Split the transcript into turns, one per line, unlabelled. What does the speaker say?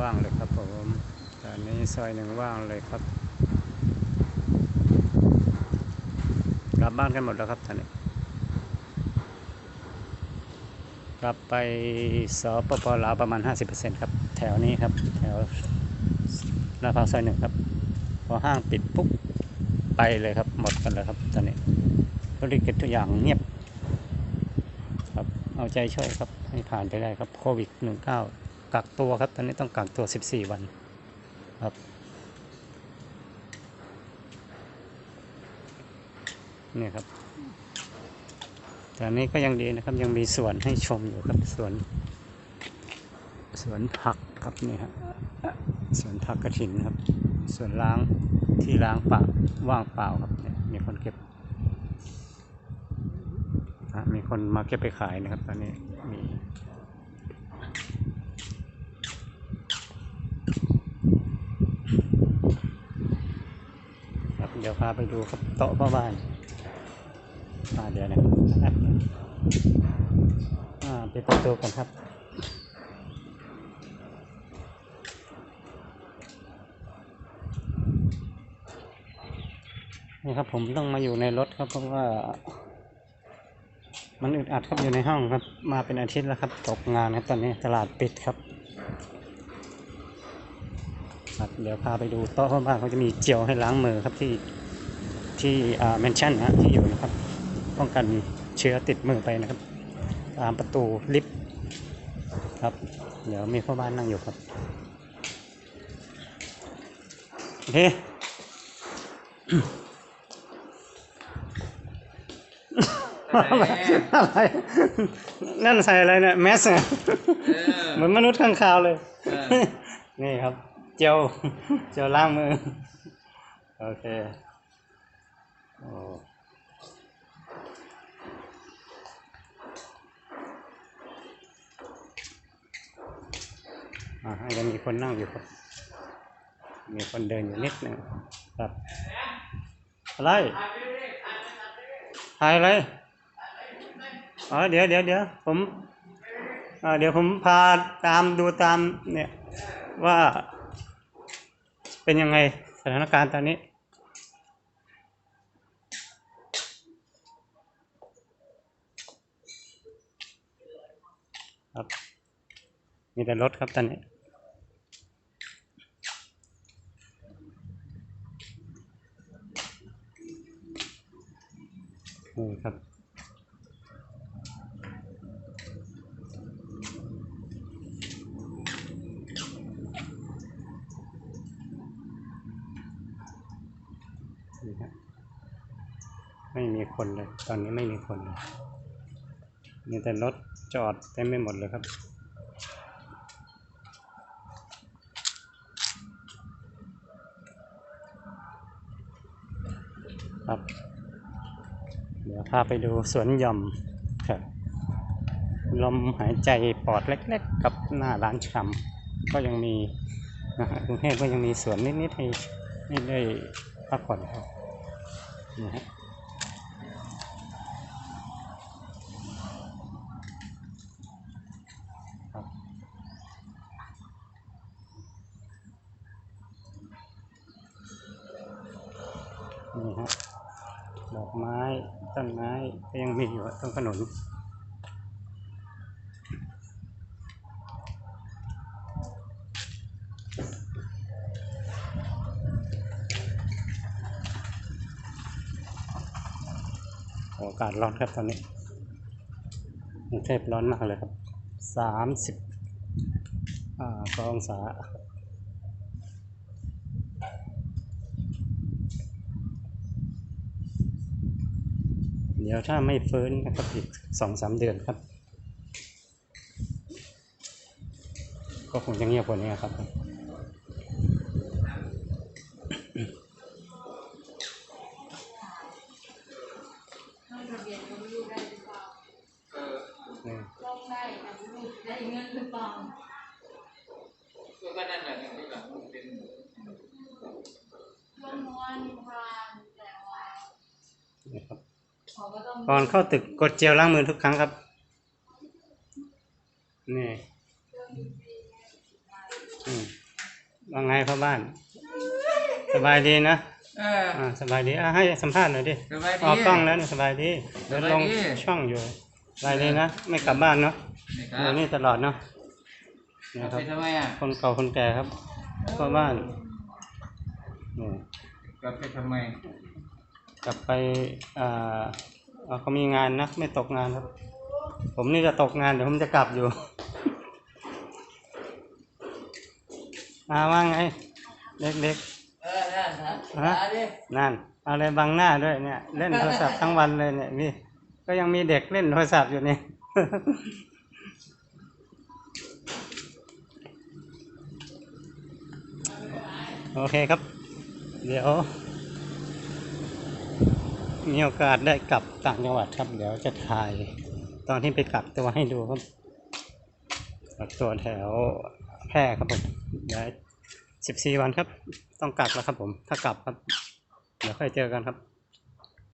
ว่างเลยครับผมตอนนี้ซอยหนึ่งว่างเลยครับ กลับบ้านกันหมดแล้วครับตอนนี้ กลับไปสปปลาวประมาณ 50%ครับ แถวนี้ครับ แถวลาดพร้าวซอยหนึ่งครับ พอห้างปิดปุ๊บไปเลยครับ หมดกันเลยครับตอนนี้ธุรกิจทุกอย่างเงียบ ครับ เอาใจช่วยครับ ให้ผ่านไปได้ครับโควิด 19 กักตัวครับ ตอนนี้ต้องกักตัว 14 วันครับนี่ครับตอนนี้ก็ยังดีนะครับ ยังมีสวนให้ชมอยู่ครับสวนสวนผักครับนี่ครับสวนผักกระถินครับสวนล้างที่ล้างปล่าว่างเปล่าครับเนี่ยมีคนเก็บมีคนมาเก็บไปขายนะครับ ตอนนี้มีครับเดี๋ยวพาไปดูครับโต๊ะพ่อบ้านอ่าเดี๋ยวนะครับอ่าปิดประตูกันครับนี่ครับผมต้องมาอยู่ในรถครับเพราะว่า มันอึดอัดครับอยู่ในห้องครับ มาเป็นอาทิตย์แล้วครับตกงานครับตอนนี้ตลาดปิดครับ ครับเดี๋ยวพาไปดูโต๊ะพ่อบ้านเขาจะมีเจลให้ล้างมือครับที่ที่อ่าแมนชั่นนะที่อยู่นะครับ ป้องกันเชื้อติดมือไปนะครับ ตามประตูลิฟต์ครับ เดี๋ยวมีพ่อบ้านนั่งอยู่ครับโอเคอะไรนั่นใส่อะไรเนี่ยแมสเนี่ย
เออ
เหมือนมนุษย์ข้างคาวเลย
เออ
นี่ครับ เจลเจลล้างมือ โอเคโอ้อ่ายังมีคนนั่งอยู่ครับ มีคนเดินอยู่นิดหนึ่งครับ อะไรถ่ายอะไรอ๋อเดี๋ยวเดี๋ยวเดี๋ยวผมอ่าเดี๋ยวผมพาตามดูตามเนี่ยว่า เป็นยังไงสถานการณ์ตอนนี้ ครับ มีแต่รถครับตอนนี้นี่ครับ นี่ครับไม่มีคนเลย ตอนนี้ไม่มีคนเลยมีแต่รถจอดเต็มไปหมดเลยครับครับ เดี๋ยวพาไปดูสวนหย่อมครับลมหายใจปอดเล็กๆ กับหน้าร้านชำก็ยังมีนะฮะกรุงเทพก็ยังมีสวนนิดๆให้ได้พักผ่อนครับ นะฮะนี่ฮะดอกไม้ต้นไม้ก็ยังมีอยู่ต้นขนุน อ้อากาศร้อนครับตอนนี้กรุงเทพร้อนมากเลยครับสามสิบอ่ากองศาเดี๋ยวถ้าไม่ฟื้นนะครับอีกสองสามเดือนครับ ก็คงจะเงียบกว่านี้ครับ
นหรือเปล่า
ก็นั่นแหละที่แบบเป็น
ลงวันพานแต่ว่า
นี่ครับ
เขาก็ต้อง
ก่อนเข้าตึกกดเจลล้างมือทุกครั้งครับ นี่
เรื่องดีๆไง
อืมว่าไงพ่อบ้าน สบายดีนะ
เออ
อ่าสบายดีอะให้สัมภาษณ์หน่อยดิ
สบายดี
ออกกล้องแล้วนี่สบายดีเดินลง
สบายดี
ช่องอยู่สบายดีนะ ไม่กลับบ้านเนาะ
นี่ค
อ
รั
ยู่
บ
นี่ตลอดเนาะ นะค
ไป
รับ
ทำไมอะ
คนเก่าคนแก่ครับพ่อบ้านนี่
กลับไปทำไม
กลับไปอ่าอ่าเขามีงานนะไม่ตกงานครับ ผมนี่จะตกงานเดี๋ยวผมจะกลับอยู่อาว่าไงเด็ก
เออนั่นครับ
ฮะๆนั่นเอาอะไรบังหน้าด้วยเนี่ย เล่นโทรศัพท์ทั้งวันเลยเนี่ยนี่ก็ยังมีเด็กเล่นโทรศัพท์อยู่นี่ โอเคครับ เดี๋ยว มีโอกาสได้กลับต่างจังหวัดครับ เดี๋ยวจะถ่าย ตอนที่ไปกักตัวให้ดูครับกักตัวแถวแพร่ครับผมเดี๋ยวสิบสี่วันครับ ต้องกักแล้วครับผม ถ้ากลับครับ เดี๋ยวค่อยเจอกันครับ